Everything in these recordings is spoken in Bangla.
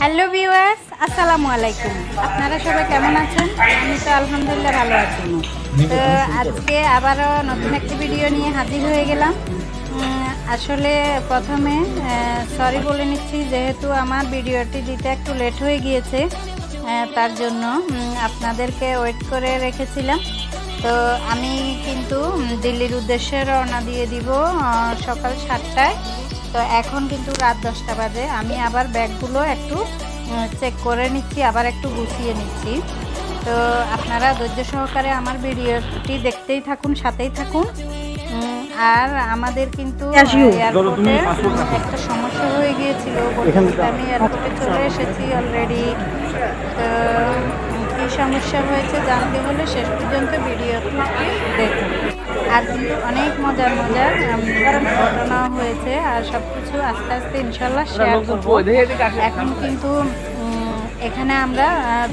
হ্যালো ভিউয়ার্স আসসালামু আলাইকুম। আপনারা সবাই কেমন আছেন? আমি তো আলহামদুলিল্লাহ ভালো আছি। তো আজকে আবারও নতুন একটি ভিডিও নিয়ে হাজির হয়ে গেলাম। আসলে প্রথমে সরি বলে নিচ্ছি যেহেতু আমার ভিডিওটি দিতে একটু লেট হয়ে গিয়েছে তার জন্য আপনাদেরকে ওয়েট করে রেখেছিলাম। তো আমি কিন্তু দিল্লির উদ্দেশ্যে রওনা দিয়ে দিব সকাল সাতটায়। তো এখন কিন্তু রাত দশটা বাজে। আমি আবার ব্যাগগুলো একটু চেক করে নিচ্ছি আবার একটু গুছিয়ে নিচ্ছি। তো আপনারা ধৈর্য সহকারে আমার ভিডিওটি দেখতেই থাকুন সাথেই থাকুন। আর আমাদের কিন্তু এয়ারপোর্টে একটা সমস্যা হয়ে গিয়েছিল। বলতে আমি এয়ারপোর্টে চলে এসেছি অলরেডি তো কী সমস্যা হয়েছে জানতে হলে শেষ পর্যন্ত ভিডিওটি দেখুন। আর কিন্তু অনেক মজার মজার ঘটনা হয়েছে আর সব কিছু আস্তে আস্তে ইনশাল্লাহ শেয়ার করব। এখন কিন্তু এখানে আমরা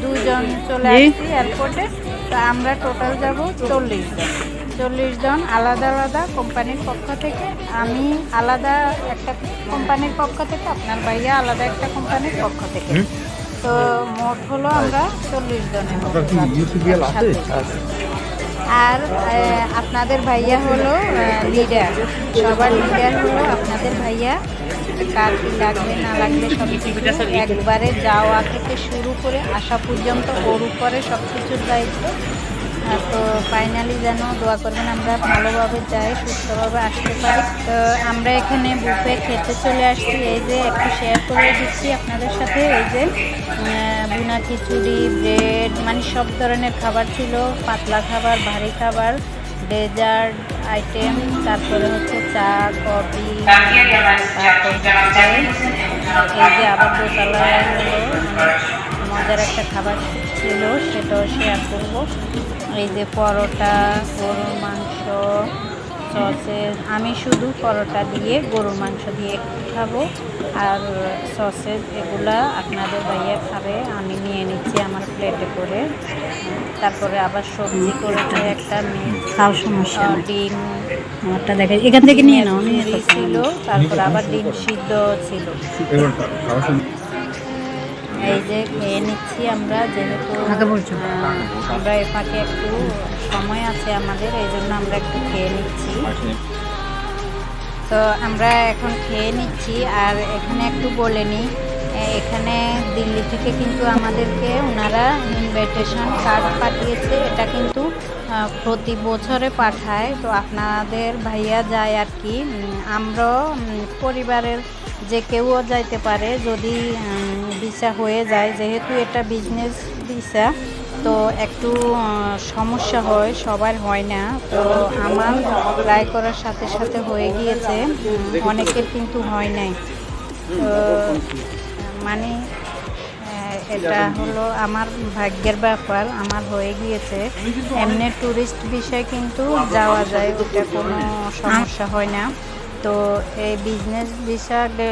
দুজন চলে আসছি এয়ারপোর্টে তো আমরা টোটাল যাব চল্লিশ জন। চল্লিশ জন আলাদা আলাদা কোম্পানির পক্ষ থেকে। আমি আলাদা একটা কোম্পানির পক্ষ থেকে আপনার ভাইয়া আলাদা একটা কোম্পানির পক্ষ থেকে। তো মোট হলো আমরা চল্লিশ জনের। আর আপনাদের ভাইয়া হলো লিডার সবার লিডার হলো আপনাদের ভাইয়া। কার কি লাগবে না লাগবে সব কিছু একবারে যাওয়া থেকে শুরু করে আসা পর্যন্ত ওর উপরে সব কিছুর দায়িত্ব। তো ফাইনালি যেন দোয়া করবেন, আমরা ভালোভাবে যাই, সুস্থভাবে আসতে পারি। তো আমরা এখানে বুফে খেতে চলে আসছি। এই যে একটু শেয়ার করে দিচ্ছি আপনাদের সাথে। এই যে বুনা খিচুড়ি ব্রেড মানে সব ধরনের খাবার ছিল। পাতলা খাবার, ভারী খাবার ডেজার্ট আইটেম তারপরে হচ্ছে চা, কফি এই যে আবার দোতলায় হলো, মজার একটা খাবার ছিল, সেটাও শেয়ার করব। এই যে পরোটা গরুর মাংস সসেজ আমি শুধু পরোটা দিয়ে গরুর মাংস দিয়ে একটু খাব। আর সসেজ এগুলা আপনাদের ভাইয়া খাবে আমি নিয়ে নিচ্ছি আমার প্লেটে করে। তারপরে আবার সবজি করেছে একটা খাও সমস্যা ডিম। আমারটা দেখে এখান থেকে নিয়ে নাও ছিল তারপরে আবার ডিম সিদ্ধ ছিল। এই যে খেয়ে নিচ্ছি আমরা যেহেতু আগে বলছো। আহ, আমরা এ ফাঁকে একটু সময় আছে আমাদের এই জন্য আমরা একটু খেয়ে নিচ্ছি। তো আমরা এখন খেয়ে নিচ্ছি আর এখানে একটু বলে নিই এখানে দিল্লি থেকে কিন্তু আমাদেরকে ওনারা ইনভাইটেশন কার্ড পাঠিয়েছে এটা কিন্তু প্রতি বছরে পাঠায়। তো আপনাদের ভাইয়া যায় আর কি আমরাও পরিবারের যে কেউও যাইতে পারে যদি ভিসা হয়ে যায়, যেহেতু এটা বিজনেস ভিসা তো একটু সমস্যা হয়, সবার হয় না। তো আমার ট্রাই করার সাথে সাথে হয়ে গিয়েছে অনেকের কিন্তু হয় নাই। মানে এটা হলো আমার ভাগ্যের ব্যাপার, আমার হয়ে গিয়েছে। এমনি ট্যুরিস্ট বিষয়ে কিন্তু যাওয়া যায়, ওটা কোনো সমস্যা হয় না। তো এই বিজনেস বিষয়ে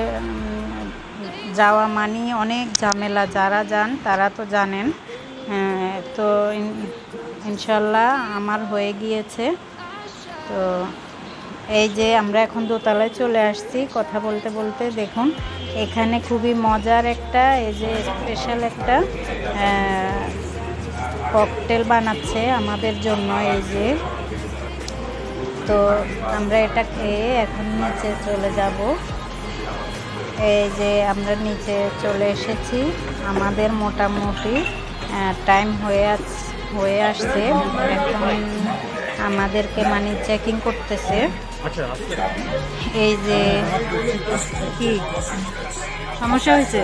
যাওয়া মানে অনেক ঝামেলা। যারা যান তারা তো জানেন। হ্যাঁ, তো ইনশাল্লাহ আমার হয়ে গিয়েছে। তো এই যে আমরা এখন দোতলায় চলে আসছি কথা বলতে বলতে দেখুন এখানে খুবই মজার একটা এই যে স্পেশাল একটা ককটেল বানাচ্ছে আমাদের জন্য এই যে। তো আমরা এটা খেয়ে এখন নিচে চলে যাব। এই যে আমরা নিচে চলে এসেছি। আমাদের মোটামুটি টাইম হয়ে হয়ে আসছে। এখন আমাদেরকে মানে চেকিং করতেছে। এই যে কি? সমস্যা হয়েছে?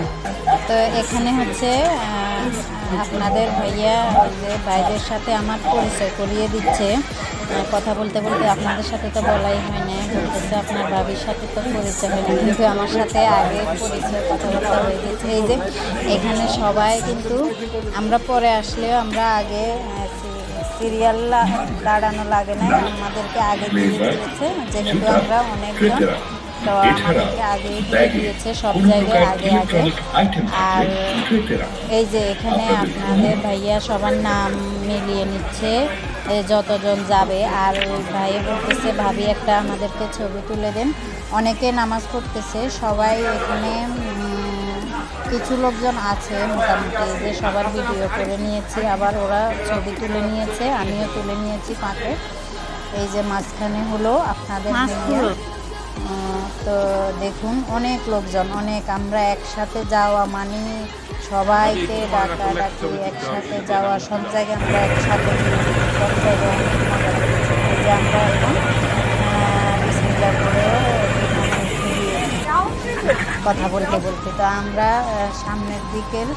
তো এখানে হচ্ছে আপনাদের ভাইয়া ওই যে ভাইদের সাথে আমার পরিচয় করিয়ে দিচ্ছে। কথা বলতে বলতে আপনাদের সাথে তো বলাই হয় না বলতেছে আপনার ভাবির সাথে তো পরিচয় হয় না কিন্তু আমার সাথে আগে পরিচয় কথাবার্তা হয়ে গেছে। এই যে এখানে সবাই কিন্তু আমরা পরে আসলেও আমরা আগে সিরিয়াল দাঁড়ানো লাগে না। আমাদেরকে আগে দিয়ে দিয়েছে যেহেতু আমরা অনেকজন। তো আমাদেরকে আগে দিয়ে দিয়েছে সব জায়গায় আগে আগে। আর এই যে এখানে আপনাদের ভাইয়া সবার নাম মিলিয়ে নিচ্ছে যতজন যাবে। আর ওই ভাই বলতেছে ভাবি একটা আমাদেরকে ছবি তুলে দেন। অনেকে নামাজ পড়তেছে সবাই এখানে কিছু লোকজন আছে মোটামুটি যে সবার ভিডিও করে নিয়েছি আবার ওরা ছবি তুলে নিয়েছে আমিও তুলে নিয়েছি পাকে এই যে মাঝখানে হলো আপনাদের তো দেখুন অনেক লোকজন অনেক। আমরা একসাথে যাওয়া মানে সবাইকে ডাকা ডাকি একসাথে যাওয়া সব জায়গায় আমরা একসাথে সব জায়গায়। আমরা এখন আহ, বিসমিল্লাহ করে বিমানে উঠে কথা বলতে বলতে। তো আমরা সামনের দিকের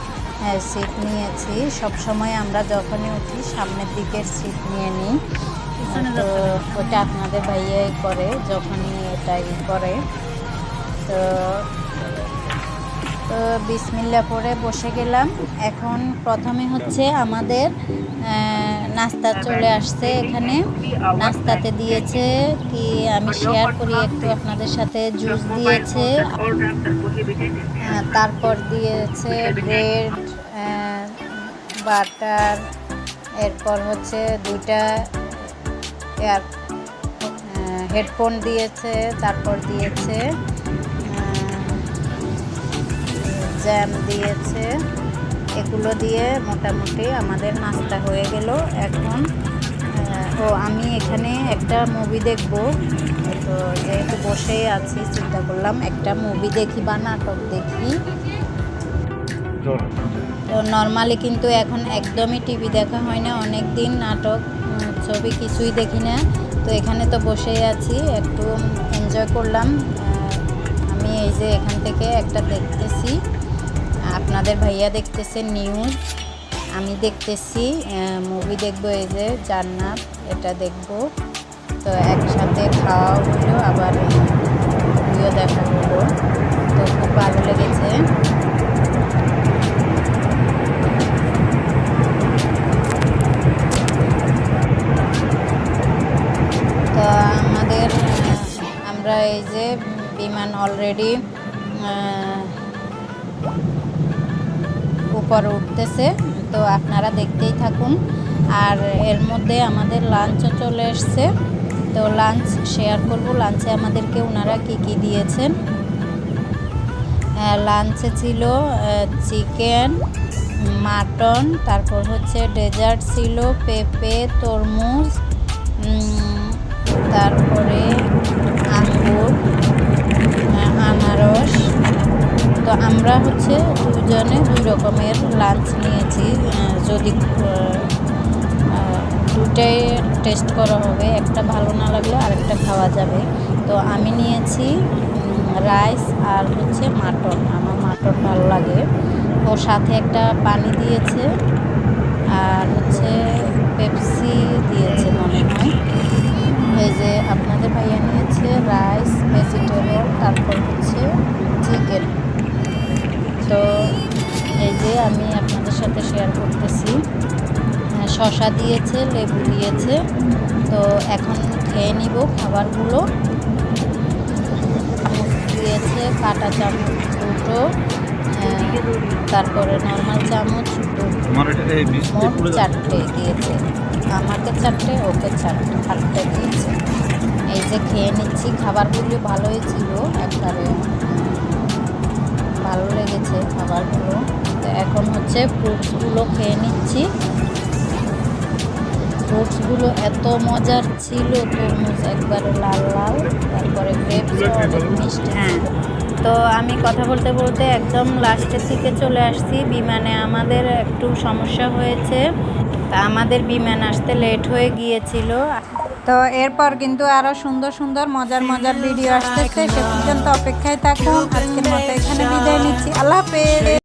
সিট নিয়েছি। সব সময় আমরা যখনই উঠি সামনের দিকের সিট নিয়ে নিই। তো ওটা আপনাদের ভাইয়াই করে যখনই এটা ই করে। তো তো বিসমিল্লা পরে বসে গেলাম। এখন প্রথমে হচ্ছে আমাদের নাস্তা চলে আসছে এখানে। নাস্তাতে দিয়েছে কি আমি শেয়ার করি একটু আপনাদের সাথে জুস দিয়েছে তারপর দিয়েছে ব্রেড বাটার এরপর হচ্ছে দুইটা এয়ার হেডফোন দিয়েছে, তারপর দিয়েছে জ্যাম দিয়েছে। এগুলো দিয়ে মোটামুটি আমাদের নাস্তা হয়ে গেল। এখন ও, আমি এখানে একটা মুভি দেখব। তো যেহেতু বসেই আছি, চিন্তা করলাম একটা মুভি দেখি বা নাটক দেখি। তো নর্মালি কিন্তু এখন একদমই টিভি দেখা হয় না। অনেক দিন নাটক ছবি কিছুই দেখি না। তো এখানে তো বসেই আছি, একটু এনজয় করলাম। আমি এই যে এখান থেকে একটা দেখতেছি। আপনাদের ভাইয়া দেখতেছে নিউজ আমি দেখতেছি মুভি দেখব এই যে জান্নাত, এটা দেখব। তো একসাথে খাওয়া হলো, আবার মুভিও দেখা হলো তো খুব ভালো লেগেছে। তো আমাদের আমরা এই যে বিমান অলরেডি উপরে উঠতেছে, তো আপনারা দেখতেই থাকুন। আর এর মধ্যে আমাদের লাঞ্চও চলে এসছে। তো লাঞ্চ শেয়ার করব। লাঞ্চে আমাদেরকে ওনারা কি কি দিয়েছেন? লাঞ্চে ছিল চিকেন মাটন তারপর হচ্ছে ডেজার্ট ছিল, পেঁপে, তরমুজ তারপরে আঙ্গুর, আনারস তো আমরা হচ্ছে দুজনে দুই রকমের লাঞ্চ নিয়েছি। যদি দুটাই টেস্ট করা হবে, একটা ভালো না লাগলে আরেকটা খাওয়া যাবে। তো আমি নিয়েছি রাইস আর হচ্ছে মাটন আমার মাটন ভালো লাগে। ওর সাথে একটা পানি দিয়েছে আর হচ্ছে পেপসি দিয়েছে। দিয়েছে লেবু দিয়েছে। তো এখন খেয়ে নিব খাবারগুলো। দিয়েছে কাটা চামচ দুটো তারপরে নর্মাল চামচ দুটো। চারটে দিয়েছে। আমাকে চারটে ওকে চারটে আটটা দিয়েছে। এই যে খেয়ে নিচ্ছি খাবারগুলো ভালোই ছিল একবারে। ভালো লেগেছে খাবারগুলো। তো এখন হচ্ছে ফ্রুটসগুলো খেয়ে নিচ্ছি। ফ্রুটসগুলো এত মজার ছিল তরমুজ একবারে লাল লাল তারপরে গ্রেপস মিষ্টি। হ্যাঁ। তো আমি কথা বলতে বলতে একদম লাস্টের দিকে চলে আসছি। বিমানে আমাদের একটু সমস্যা হয়েছে। তা আমাদের বিমান আসতে লেট হয়ে গিয়েছিল। তো এরপর কিন্তু আরও সুন্দর সুন্দর মজার মজার ভিডিও আসতেছে। সে পর্যন্ত অপেক্ষায় থাকুন। আজকের মতো এখানে বিদায় নিচ্ছি। আল্লাহ হাফেজ।